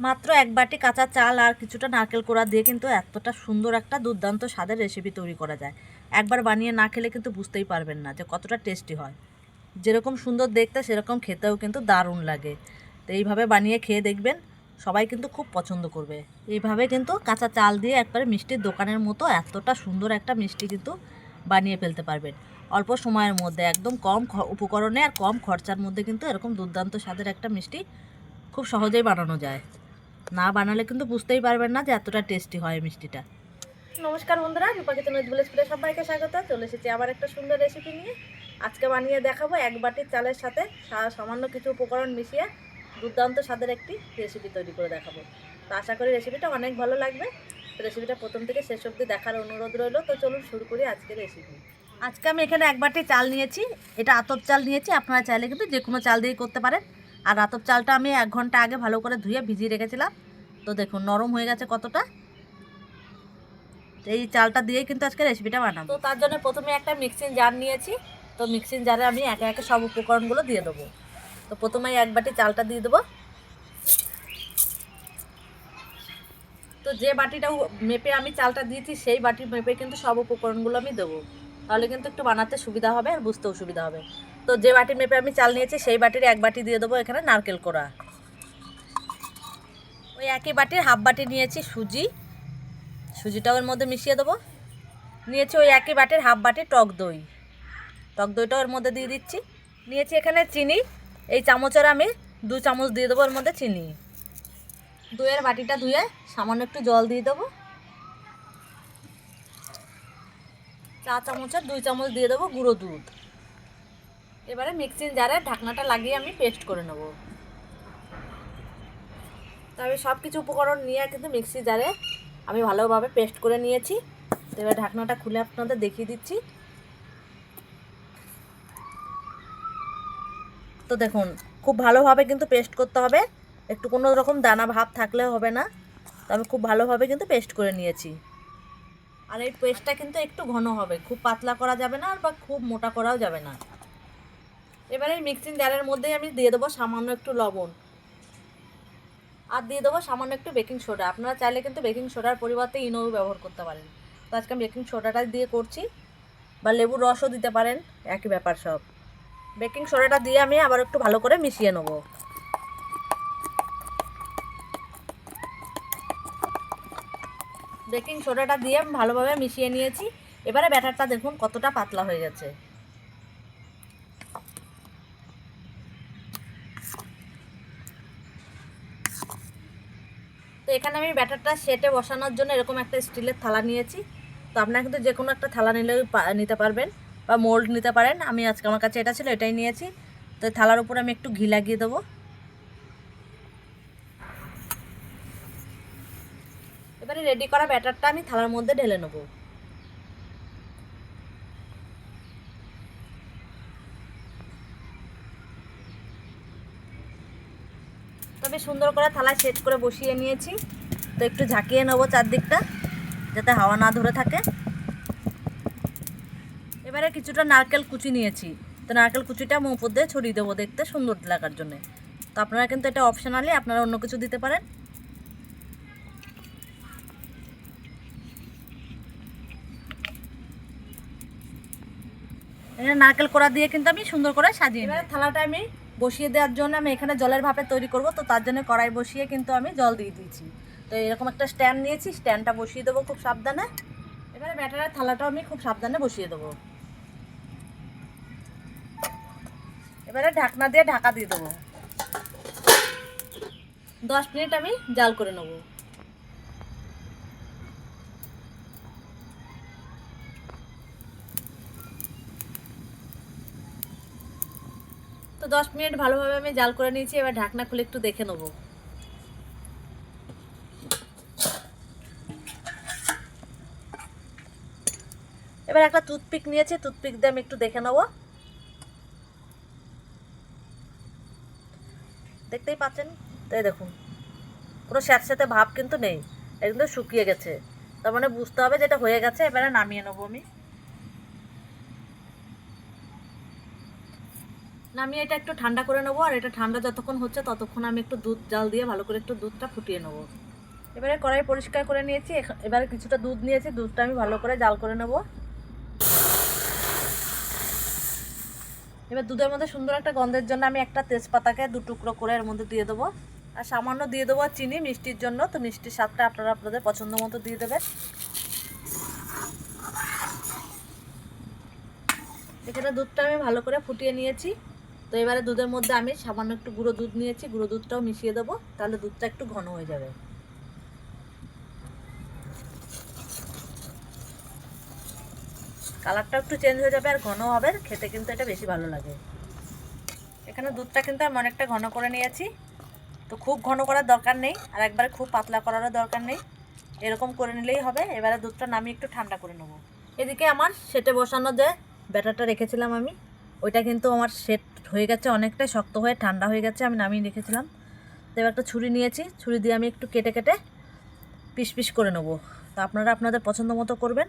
মাত্র এক বাটি কাঁচা চাল আর কিছুটা নারকেল কোড়া দিয়ে কিন্তু এতটা সুন্দর একটা দুর্দান্ত স্বাদের রেসিপি তৈরি করা যায়। একবার বানিয়ে না খেলে কিন্তু বুঝতেই পারবেন না যে কতটা টেস্টি হয়। যেরকম সুন্দর দেখতে, সেরকম খেতেও কিন্তু দারুণ লাগে। তো এইভাবে বানিয়ে খেয়ে দেখবেন, সবাই কিন্তু খুব পছন্দ করবে। এইভাবে কিন্তু কাঁচা চাল দিয়ে একবারে মিষ্টির দোকানের মতো এতটা সুন্দর একটা মিষ্টি কিন্তু বানিয়ে ফেলতে পারবেন। অল্প সময়ের মধ্যে, একদম কম উপকরণে আর কম খরচার মধ্যে কিন্তু এরকম দুর্দান্ত স্বাদের একটা মিষ্টি খুব সহজেই বানানো যায়। না বানালে কিন্তু বুঝতেই পারবেন না যে এতটা টেস্টি হয় মিষ্টিটা। নমস্কার বন্ধুরা বিপাকিত নদী ভিলেজ ফুডে সবাইকে স্বাগত। চলে এসেছি আবার একটা সুন্দর রেসিপি নিয়ে। আজকে বানিয়ে দেখাবো এক বাটি চালের সাথে সামান্য কিছু উপকরণ মিশিয়ে দুর্দান্ত স্বাদের একটি রেসিপি তৈরি করে দেখাবো। তো আশা করি রেসিপিটা অনেক ভালো লাগবে। তো রেসিপিটা প্রথম থেকে শেষ অবধি দেখার অনুরোধ রইল। তো চলুন শুরু করি আজকের রেসিপি আজকে আমি এখানে এক বাটি চাল নিয়েছি। এটা আতপ চাল নিয়েছি। আপনারা চাইলে কিন্তু যে কোনো চাল দিয়েই করতে পারেন। আর আতপ চালটা আমি এক ঘণ্টা আগে ভালো করে ধুয়ে ভিজিয়ে রেখেছিলাম। তো দেখুন, নরম হয়ে গেছে কতটা। এই চালটা দিয়েই কিন্তু আজকে রেসিপিটা বানাবো। তো তার জন্য প্রথমে একটা মিক্সিং জার নিয়েছি। তো মিক্সিং জারে আমি একে একে সব উপকরণগুলো দিয়ে দেবো। তো প্রথমে এক বাটি চালটা দিয়ে দেবো। তো যে বাটিটা মেপে আমি চালটা দিয়েছি, সেই বাটি মেপে কিন্তু সব উপকরণগুলো আমি দেবো। তাহলে কিন্তু একটু বানাতে সুবিধা হবে আর বুঝতেও সুবিধা হবে। তো যে বাটি মেপে আমি চাল নিয়েছি, সেই বাটির এক বাটি দিয়ে দেবো এখানে নারকেল কোড়া। ওই একই বাটির হাফ বাটি নিয়েছি সুজি। সুজিটা ওর মধ্যে মিশিয়ে দেবো। নিয়েছি ওই একই বাটির হাফ বাটি টক দই। টক দইটা ওর মধ্যে দিয়ে দিচ্ছি। নিয়েছি এখানে চিনি। এই চামচের আমি দু চামচ দিয়ে দেবো ওর মধ্যে চিনি। দইয়ের বাটিটা ধুয়ে সামান্য একটু জল দিয়ে দেবো। চা চামচের দুই চামচ দিয়ে দেবো গুঁড়ো দুধ। এবারে মিক্সিং জারে ঢাকনাটা লাগিয়ে আমি পেস্ট করে নেব। তবে সব কিছু উপকরণ নিয়ে কিন্তু মিক্সি জারে আমি ভালোভাবে পেস্ট করে নিয়েছি। তো এবার ঢাকনাটা খুলে আপনাদের দেখিয়ে দিচ্ছি। তো দেখুন, খুব ভালোভাবে কিন্তু পেস্ট করতে হবে। একটু কোনো রকম দানা ভাব থাকলে হবে না। তো আমি খুব ভালোভাবে কিন্তু পেস্ট করে নিয়েছি। আর এই পেস্টটা কিন্তু একটু ঘন হবে। খুব পাতলা করা যাবে না আর বা খুব মোটা করাও যাবে না। এবারে মিক্সিং জারের মধ্যেই আমি দিয়ে দেবো সামান্য একটু লবণ। আর দিয়ে দেবো সামান্য একটু বেকিং সোডা আপনারা চাইলে কিন্তু বেকিং সোডার পরিবর্তে ইনোও ব্যবহার করতে পারেন। তো আজকে আমি বেকিং সোডাটা দিয়ে করছি। বা লেবুর রসও দিতে পারেন, একই ব্যাপার সব। বেকিং সোডাটা দিয়ে আমি আবার একটু ভালো করে মিশিয়ে নেব। বেকিং সোডাটা দিয়ে আমি ভালোভাবে মিশিয়ে নিয়েছি। এবারে ব্যাটারটা দেখুন কতটা পাতলা হয়ে গেছে। এখানে আমি ব্যাটারটা সেটে বসানোর জন্য এরকম একটা স্টিলের থালা নিয়েছি। তো আপনারা কিন্তু যে কোনো একটা থালা নিলেও নিতে পারবেন বা মোল্ড নিতে পারেন। আমি আজকে আমার কাছে এটা ছিল, এটাই নিয়েছি। তো থালার উপর আমি একটু ঘি লাগিয়ে দেবো। এবারে রেডি করা ব্যাটারটা আমি থালার মধ্যে ঢেলে নেব। তবে সুন্দর করে থালায় সেট করে বসিয়ে নিয়েছি। তো একটু ঝাঁকিয়ে নেব চারদিকটা যাতে হাওয়া না ধরে থাকে। এবারে কিছুটা নারকেল কুচি নিয়েছি। তো নারকেল কুচিটা আমি উপর দিয়ে ছড়িয়ে দেবো দেখতে সুন্দর লাগার জন্য। তো আপনারা কিন্তু এটা অপশনালি আপনারা অন্য কিছু দিতে পারেন। নারকেল কোড়া দিয়ে কিন্তু আমি সুন্দর করে সাজিয়ে থালাটা আমি বসিয়ে দেওয়ার জন্য আমি এখানে জলের ভাপে তৈরি করব, তো তার জন্য কড়াই বসিয়ে কিন্তু আমি জল দিয়ে দিয়েছি। তো এরকম একটা স্ট্যান্ড নিয়েছি, স্ট্যান্ডটা বসিয়ে দেবো খুব সাবধানে। এবারে ব্যাটারের থালাটাও আমি খুব সাবধানে বসিয়ে দেবো। এবারে ঢাকনা দিয়ে ঢাকা দিয়ে দেবো। দশ মিনিট আমি জাল করে নেব। তো দশ মিনিট ভালোভাবে আমি জাল করে নিয়েছি, এবার ঢাকনা খুলে একটু দেখে নেব। এবার একটা টুথপিক নিয়েছি, টুথপিক দিয়ে আমি একটু দেখে নেব। দেখতেই পাচ্ছেন? তাই দেখুন, কোনো স্যাঁতস্যাঁতে ভাব কিন্তু নেই কিন্তু শুকিয়ে গেছে। তার মানে বুঝতে হবে যেটা হয়ে গেছে, এবারে নামিয়ে নেব আমি। আমি এটা একটু ঠান্ডা করে নেব, আর এটা ঠান্ডা যতক্ষণ হচ্ছে ততক্ষণ আমি একটু দুধ, জাল দিয়ে ভালো করে একটু দুধটা ফুটিয়ে নেব। এবারে কড়াই পরিষ্কার করে নিয়েছি এবারে কিছুটা দুধ নিয়েছি, দুধটা আমি ভালো করে জাল করে নেব। এবার দুধের মধ্যে সুন্দর একটা গন্ধের জন্য আমি একটা তেজপাতাকে দু টুকরো করে এর মধ্যে দিয়ে দেবো। আর সামান্য দিয়ে দেবো চিনি, মিষ্টির জন্য, তো মিষ্টির স্বাদটা আপনারা আপনাদের পছন্দ মতো দিয়ে দেবেন। এখানে দুধটা আমি ভালো করে ফুটিয়ে নিয়েছি। তো এবারে দুধের মধ্যে আমি সামান্য একটু গুঁড়ো দুধ নিয়েছি, গুঁড়ো দুধটাও মিশিয়ে দেবো, তাহলে দুধটা একটু ঘন হয়ে যাবে। কালারটা একটু চেঞ্জ হয়ে যাবে আর ঘন হবে, খেতে কিন্তু এটা বেশি ভালো লাগে। এখানে দুধটা কিন্তু আমি অনেকটা ঘন করে নিয়েছি, তো খুব ঘন করার দরকার নেই, আর একবারে খুব পাতলা করারও দরকার নেই। এরকম করে নিলেই হবে, এবারে দুধটা নামিয়ে একটু ঠান্ডা করে নেব। এদিকে আমার সেটে বসানো যে ব্যাটারটা রেখেছিলাম আমি, ওইটা কিন্তু আমার সেট হয়ে গেছে, অনেকটাই শক্ত হয়ে ঠান্ডা হয়ে গেছে, আমি নামিয়ে রেখেছিলাম। তো এবার একটা ছুরি নিয়েছি, ছুরি দিয়ে আমি একটু কেটে কেটে পিস পিস করে নেব। তো আপনারা আপনাদের পছন্দ মতো করবেন।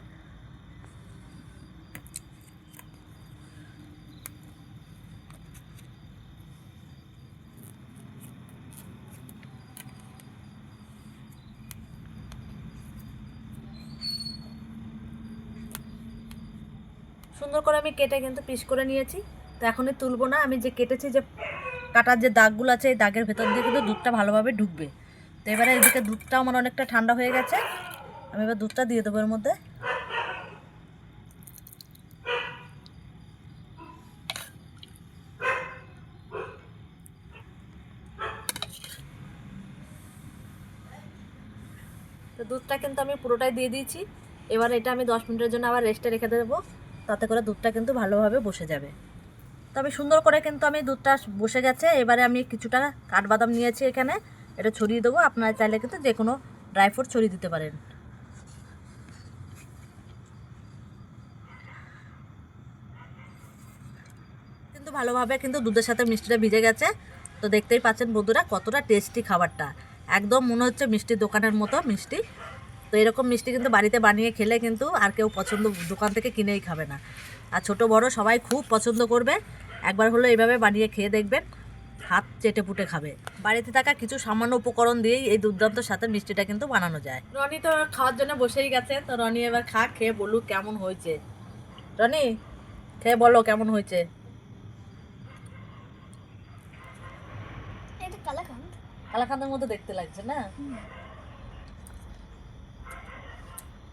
সুন্দর করে আমি কেটে কিন্তু পিস করে নিয়েছি। তো এখনই তুলবো না। আমি যে কেটেছি যে কাটার যে দাগগুলো আছে, এই দাগের ভেতর দিয়ে কিন্তু দুধটা ভালোভাবে ঢুকবে। তো এবারে এদিকে দুধটাও আমার অনেকটা ঠান্ডা হয়ে গেছে। আমি এবার দুধটা দিয়ে দেবো এর মধ্যে। তো দুধটা কিন্তু আমি পুরোটাই দিয়ে দিয়েছি। এবার এটা আমি দশ মিনিটের জন্য আবার রেস্টে রেখে দেবো। তাতে করে দুধটা কিন্তু ভালোভাবে বসে যাবে। তবে সুন্দর করে কিন্তু আমি দুধটা বসে গেছে। এবারে আমি কিছুটা কাঠবাদাম নিয়েছি এখানে। এটা ছড়িয়ে দেবো। আপনারা চাইলে কিন্তু যে কোনো ড্রাই ফ্রুট ছড়িয়ে দিতে পারেন। কিন্তু ভালোভাবে কিন্তু দুধের সাথে মিষ্টিটা ভিজে গেছে। তো দেখতেই পাচ্ছেন বন্ধুরা, কতটা টেস্টি খাবারটা। একদম মনে হচ্ছে মিষ্টির দোকানের মতো মিষ্টি। তো এরকম মিষ্টি কিন্তু বাড়িতে বানিয়ে খেলে কিন্তু আর কেউ পছন্দ দোকান থেকে কিনেই খাবে না। আর ছোট বড় সবাই খুব পছন্দ করবে। একবার হলো এইভাবে বানিয়ে খেয়ে দেখবেন হাত চেটে পুটে খাবে। বাড়িতে থাকা কিছু সামান্য উপকরণ দিয়েই এই দুর্দান্ত সাথে মিষ্টিটা কিন্তু বানানো যায়। রনি তো খাওয়ার জন্য বসেই গেছে তো রনি এবার খা খেয়ে বলুক কেমন হয়েছে। রনি খেয়ে বলো কেমন হয়েছে। কালাকান্দ। কালাকান্দের মতো দেখতে লাগছে না?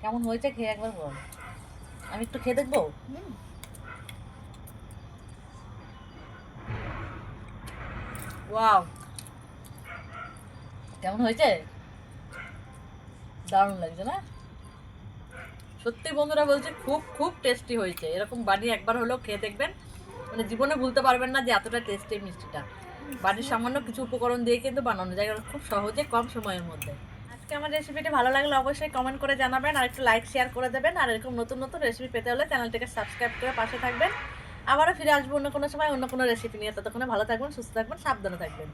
কেমন হয়েছে খেয়ে একবার বল। আমি একটু খেয়ে দেখব? ওয়াও কেমন হয়েছে? দারুণ লাগছে না? সত্যি বন্ধুরা বলছে, খুব খুব টেস্টি হয়েছে। এরকম বানিয়ে একবার হলেও খেয়ে দেখবেন। মানে জীবনে ভুলতে পারবেন না যে এতটা টেস্টি মিষ্টিটা। বাড়ির সামান্য কিছু উপকরণ দিয়ে কিন্তু বানানো যায় খুব সহজে কম সময়ের মধ্যে। আজকে আমার রেসিপিটি ভালো লাগলে অবশ্যই কমেন্ট করে জানাবেন, আর একটু লাইক শেয়ার করে দেবেন, আর এরকম নতুন নতুন রেসিপি পেতে হলে চ্যানেলটিকে সাবস্ক্রাইব করে পাশে থাকবেন। আবারও ফিরে আসব অন্য কোনো সময়, অন্য কোনো রেসিপি নিয়ে। ততক্ষণে ভালো থাকবেন, সুস্থ থাকবেন, সাবধানে থাকবেন।